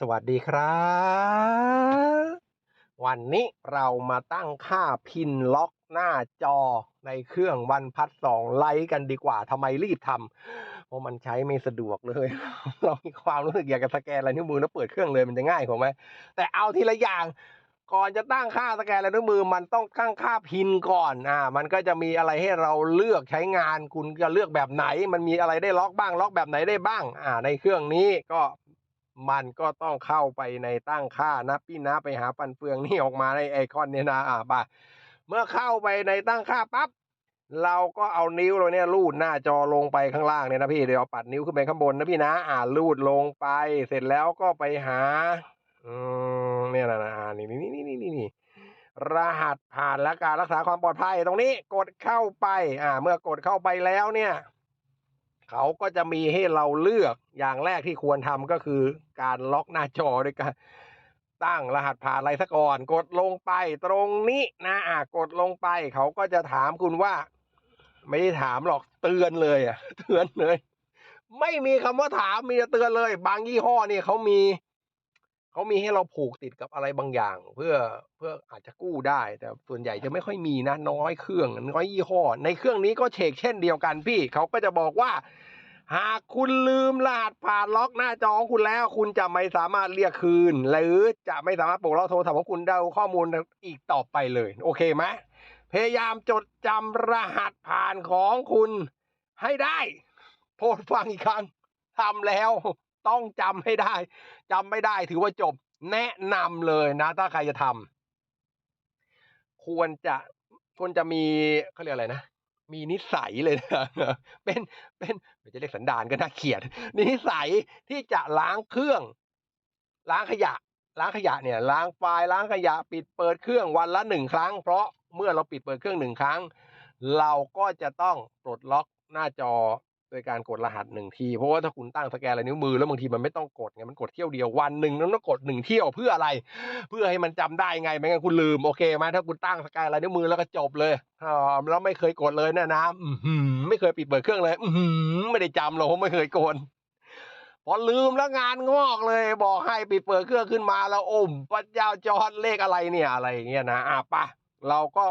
สวัสดีครับ วันนี้เรามาตั้งค่าพินล็อกหน้าจอในเครื่องวันพัดสองไลท์กันดีกว่าทำไมรีบทำเพราะมันใช้ไม่สะดวกเลย เรามีความรู้สึกอยากจะสแกนลายนิ้วมือแล้วเปิดเครื่องเลยมันจะง่ายกว่าไหมแต่เอาทีละอย่างก่อนจะตั้งค่าสแกนลายนิ้วมือมันต้องตั้งค่าพินก่อน อ่า มันก็จะมีอะไรให้เราเลือกใช้งาน คุณจะเลือกแบบไหน มันมีอะไรได้ล็อกบ้าง ล็อกแบบไหนได้บ้าง อ่า ในเครื่องนี้ก็ มันก็ต้องเข้าไปในตั้งค่านะพี่นะไปหาปันเฟืองนี่ออกมาในไอคอนเนี่ยนะอ่าไปเมื่อเข้าไปในตั้งค่าปั๊บเราก็เอานิ้วเราเนี่ยลูดหน้าจอลงไปข้างล่างเนี่ยนะพี่เดี๋ยวปัดนิ้วขึ้นไปข้างบนนะพี่นะ อ่าลูดลงไป เสร็จแล้วก็ไปหาอืมเนี่ยนะนะอ่านี่นี่นี่นี่นี่นี่รหัสผ่านและการรักษาความปลอดภัยตรงนี้กดเข้าไป อ่า เมื่อกดเข้าไปแล้วเนี่ย เขาก็จะมีให้เราเลือกอย่างแรกที่ควรทำก็คือการล็อกหน้าจอด้วยการตั้งรหัสผ่านอะไรสัก่อน กดลงไปตรงนี้นะอะกดลงไป เขาก็จะถามคุณว่า ไม่ได้ถามหรอกเตือนเลยอะ เตือนเลย ไม่มีคำว่าถามมีแต่เตือนเลย บางยี่ห้อนี่เขามี เขามีให้เราผูกติดกับอะไรบางอย่าง เพื่อเพื่ออาจจะกู้ได้ แต่ส่วนใหญ่จะไม่ค่อยมีนะน้อยเครื่องน้อยยี่ห้อ ในเครื่องนี้ก็เชกเช่นเดียวกันพี่เขาก็จะบอกว่า หากคุณลืมรหัสผ่านล็อกหน้าจอของคุณแล้ว คุณจะไม่สามารถเรียกคืน หรือจะไม่สามารถปลดล็อกโทรศัพท์ของคุณได้ข้อมูลอีกต่อไปเลย โอเคไหมพยายามจดจำรหัสผ่านของคุณให้ได้โปรดฟังอีกครั้งทำแล้ว ต้องจำให้ได้จำไม่ได้ถือว่าจบแนะนำเลยนะ ถ้าใครจะทำควรจะควรจะมีเขาเรียกอะไรนะมีนิสัยเลยนะเป็นเป็นไม่จะเรียกสันดานก็น่าเกลียดนิสัยที่จะล้างเครื่อง ล้างขยะ ล้างขยะเนี่ย ล้างไฟล์ล้างขยะ ปิดเปิดเครื่องวันละหนึ่งครั้ง เพราะเมื่อเราปิดเปิดเครื่องหนึ่งครั้ง เราก็จะต้องปลดล็อกหน้าจอ ดยการกดรหัสหนึ่งที เพราะว่าถ้าคุณตั้งสแกนลายนิ้วมือแล้วบางทีมันไม่ต้องกดไงมันกดเที่ยวเดียววันหนึ่งต้องกดหนึ่งเที่ยวเพื่ออะไร เพื่อให้มันจำได้ไงไม่งั้นคุณลืมโอเคไหมถ้าคุณตั้งสแกนลายนิ้วมือแล้วก็จบเลยอ่าแล้วไม่เคยกดเลยนี่ยนะไม่เคยปิดเปิดเครื่องเลย อืไม่ได้จำหรอกผมไม่เคยกดพอลืมแล้วงานงอกเลย บอกให้ปิดเปิดเครื่องขึ้นมาแล้วอมพระเจ้าจอดเลขอะไรเนี่ยอะไรอย่างเงี้ยนะอะปะเราก็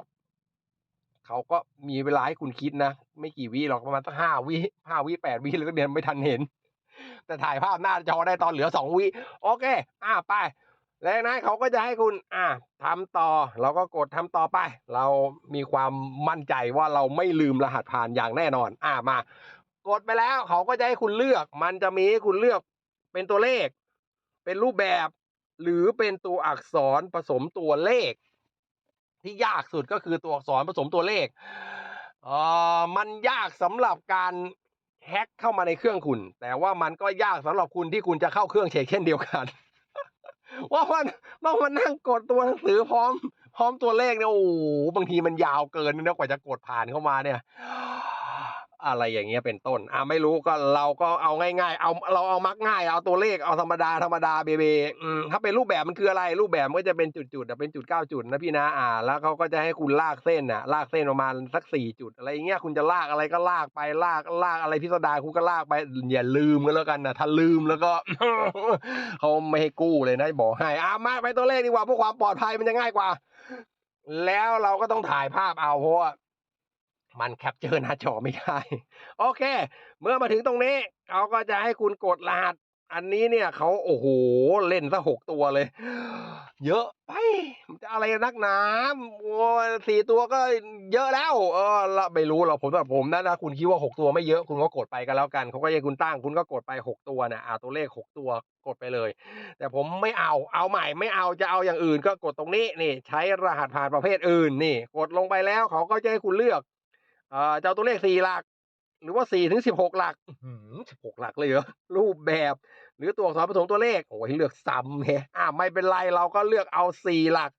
เขาก็มีเวลาให้คุณคิดนะ ไม่กี่วิหรอกประมาณสักห้าวิห้าวิแปดวิแล้วก็เดียนไม่ทันเห็น แต่ถ่ายภาพหน้าจอได้ตอนเหลือสองวิโอเค อะไป แล้วนะเขาก็จะให้คุณ อะทำต่อ เราก็กดทำต่อไป เรามีความมั่นใจว่าเราไม่ลืมรหัสผ่านอย่างแน่นอน อะมากดไปแล้วเขาก็จะให้คุณเลือก มันจะมีให้คุณเลือกเป็นตัวเลข เป็นรูปแบบ หรือเป็นตัวอักษรผสมตัวเลข ที่ยากสุดก็คือตัวอักษรผสมตัวเลขเอ่อมันยากสำหรับการแฮ็กเข้ามาในเครื่องคุณ แต่ว่ามันก็ยากสำหรับคุณที่คุณจะเข้าเครื่องเชกเช่นเดียวกัน ว่ามันต้องมานั่งกดตัวหนังสือพร้อม พร้อมตัวเลขเนี่ยโอ้โหบางทีมันยาวเกินนะกว่าจะกดผ่านเข้ามาเนี่ย อะไรอย่างเงี้ยเป็นต้น อ่าไม่รู้ก็เราก็เอาง่ายๆ เอาเราเอามักง่าย เอาตัวเลขเอาธรรมดาธรรมดาเบเบอืมถ้าเป็นรูปแบบมันคืออะไร รูปแบบมันก็จะเป็นจุดๆเป็นจุดเก้าจุดนะพี่นะอ่า แล้วเขาก็จะให้คุณลากเส้นอะ ลากเส้นประมาณสักสี่จุด อะไรเงี้ยคุณจะลากอะไรก็ลากไปลากลากอะไรพิสดารคุณก็ลากไปอย่าลืมกันแล้วกันนะถ้าลืมแล้วก็เขาไม่ให้กู้เลยนะบอกให้อ่ามาไปตัวเลขดีกว่าเพื่อความปลอดภัยมันจะง่ายกว่า แล้วเราก็ต้องถ่ายภาพเอาเพราะว่า มันแคปเจอร์หน้าจอไม่ได้ โอเค เมื่อมาถึงตรงนี้เขาก็จะให้คุณกดรหัส อันนี้เนี่ยเขาโอ้โห เล่นซะหกตัวเลย เยอะไปจะอะไรนักหนาสี่ตัวก็เยอะแล้ว เออละไม่รู้หรอกผมสำหรับผมนะนะคุณคิดว่าหกตัวไม่เยอะคุณก็กดไปกันแล้วกันเขาก็ให้คุณตั้งคุณก็กดไปหกตัวนะอ่าตัวเลขหกตัวกดไปเลย แต่ผมไม่เอาเอาใหม่ไม่เอาจะเอาอย่างอื่นก็กดตรงนี้นี่ ใช้รหัสผ่านประเภทอื่นนี่ กดลงไปแล้วเขาก็จะให้คุณเลือก จะเอาตัวเลขสี่หลัก หรือว่าสี่ถึงสิบหกหลักสิบหกหลักเลยเหรอรูปแบบ หรือตัวอักษรผสมตัวเลขโอ้ยเลือกซ้ำเฮอ่าไม่เป็นไรเราก็เลือกเอาสี่หลัก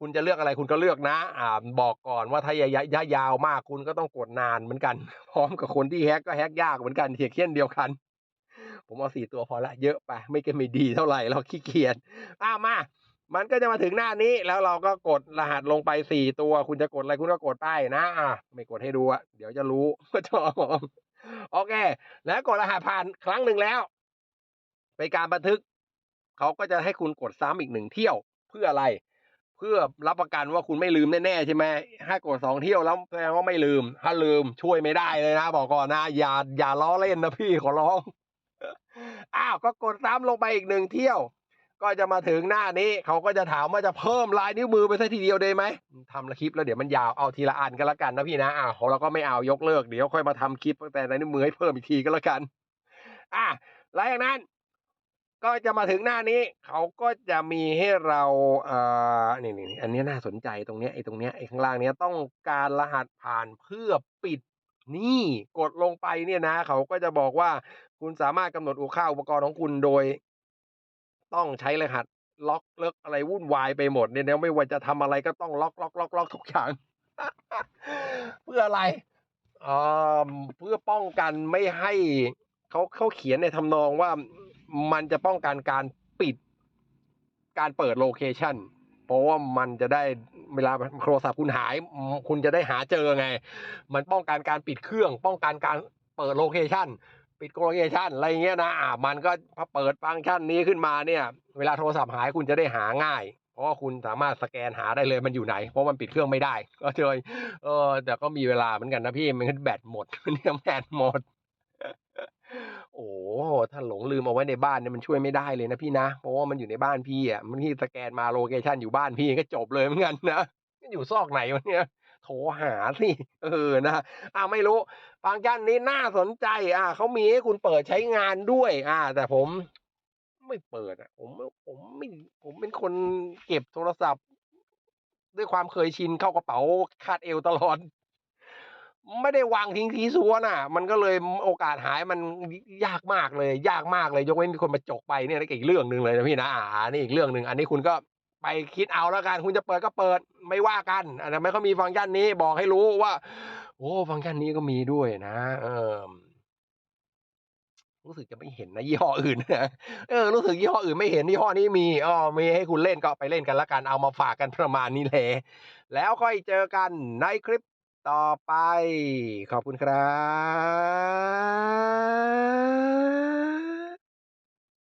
คุณจะเลือกอะไรคุณก็เลือกนะ อ่าบอกก่อนว่าถ้ายายายาวมากคุณก็ต้องกดนานเหมือนกัน พร้อมกับคนที่แฮกก็แฮกยากเหมือนกันเทียเช่นเดียวกัน ผมเอาสี่ตัวพอละเยอะไปไม่ก็ไม่ดีเท่าไหร่เราขี้เกียจอ่ามา มันก็จะมาถึงหน้านี้แล้วเราก็กดรหัสลงไปสี่ตัว คุณจะกดอะไรคุณก็กดไปนะอะไม่กดให้ดูอะเดี๋ยวจะรู้ว่าจะออกโอเค แล้วกดรหัสผ่านครั้งหนึ่งแล้วเป็นการบันทึกเขาก็จะให้คุณกดซ้ำอีกหนึ่งเที่ยวเพื่ออะไร เพื่อรับประกันว่าคุณไม่ลืมแน่ๆใช่ไหมถ้ากดสองเที่ยวแล้วแสดงว่าไม่ลืม ถ้าลืมช่วยไม่ได้เลยนะ บอกก่อนนะอย่าอย่าล้อเล่นนะพี่ขอร้องอ้าวก็กดซ้ำลงไปอีกหนึ่งเที่ยว ก็จะมาถึงหน้านี้เขาก็จะถามว่าจะเพิ่มลายนิ้วมือไปสักทีเดียวได้ไหมทำละคลิปแล้วเดี๋ยวมันยาวเอาทีละอันก็แล้วกันนะพี่นะอ้าวเราก็ไม่เอายกเลิกเดี๋ยวค่อยมาทำคลิปแต่ลายนิ้วมือให้เพิ่มอีกทีก็แล้วกัน อะหลังจากนั้น ก็จะมาถึงหน้านี้ เขาก็จะมีให้เราเอ่อนี่นี่อันนี้น่าสนใจตรงเนี้ยไอ้ตรงเนี้ยไอ้ข้างล่างเนี้ยต้องการรหัสผ่านเพื่อปิดนี่กดลงไปเนี่ยนะ เขาก็จะบอกว่าคุณสามารถกำหนดอุค่าอุปกรณ์ของคุณโดย ต้องใช้รหัสล็อกเลิกอะไรวุ่นวายไปหมดเนี่ยไม่ว่าจะทำอะไรก็ต้องล็อกล็อกล็อกล็อกทุกอย่าง เพื่ออะไรเอ่อเพื่อป้องกันไม่ให้เขาเขาเขียนในทำนองว่ามันจะป้องกันการปิด การเปิดโลเคชันเพราะว่ามันจะได้เวลาโทรศัพท์คุณหาย คุณจะได้หาเจอไง มันป้องกันการปิดเครื่อง ป้องกันการเปิดโลเคชัน ปิดโลเคชันอะไรเงี้ยนะมันก็พอเปิดฟังก์ชันนี้ขึ้นมาเนี่ย เวลาโทรศัพท์หายคุณจะได้หาง่าย เพราะว่าคุณสามารถสแกนหาได้เลยมันอยู่ไหน เพราะมันปิดเครื่องไม่ได้ ก็เจอเออ แต่ก็มีเวลาเหมือนกันนะพี่มันแบตหมดเนี่ยแบตหมด โอ้ถ้าหลงลืมเอาไว้ในบ้านเนี่ยมันช่วยไม่ได้เลยนะพี่นะ เพราะว่ามันอยู่ในบ้านพี่อะมันที่สแกนมาโลเคชันอยู่บ้านพี่ก็จบเลยเหมือนกันนะอยู่ซอกไหนวะเนี่ย รหาสิ เออนะอ่าไม่รู้ฟังก์ชันนี้น่าสนใจ อ่าเขามีให้คุณเปิดใช้งานด้วย อ่า แต่ผมไม่เปิดอะ ผมผมไม่ผมเป็นคนเก็บโทรศัพท์ ด้วยความเคยชินเข้ากระเป๋าคาดเอวตลอด ไม่ได้วางทิ้งทีซัวน่ะ มันก็เลยโอกาสหายมันยากมากเลย ยากมากเลย ยกเว้นมีคนมาจกไปเนี่ยนั่นอีกเรื่องหนึ่งเลยนะพี่นะอ่านี่อีกเรื่องหนึ่งอันนี้คุณก็ ไปคิดเอาแล้วกัน คุณจะเปิดก็เปิดไม่ว่ากันอันนั้นไม่เขามีฟังก์ชันนี้บอกให้รู้ว่า โอ้ฟังก์ชันนี้ก็มีด้วยนะเออรู้สึกจะไม่เห็นนะยี่ห้ออื่นนะเออรู้สึกยี่ห้ออื่นไม่เห็นยี่ห้อนี้มีอ๋อมีให้คุณเล่นก็ไปเล่นกันละกันเอามาฝากกันประมาณนี้แหละแล้วค่อยเจอกันในคลิปต่อไป ขอบคุณครับ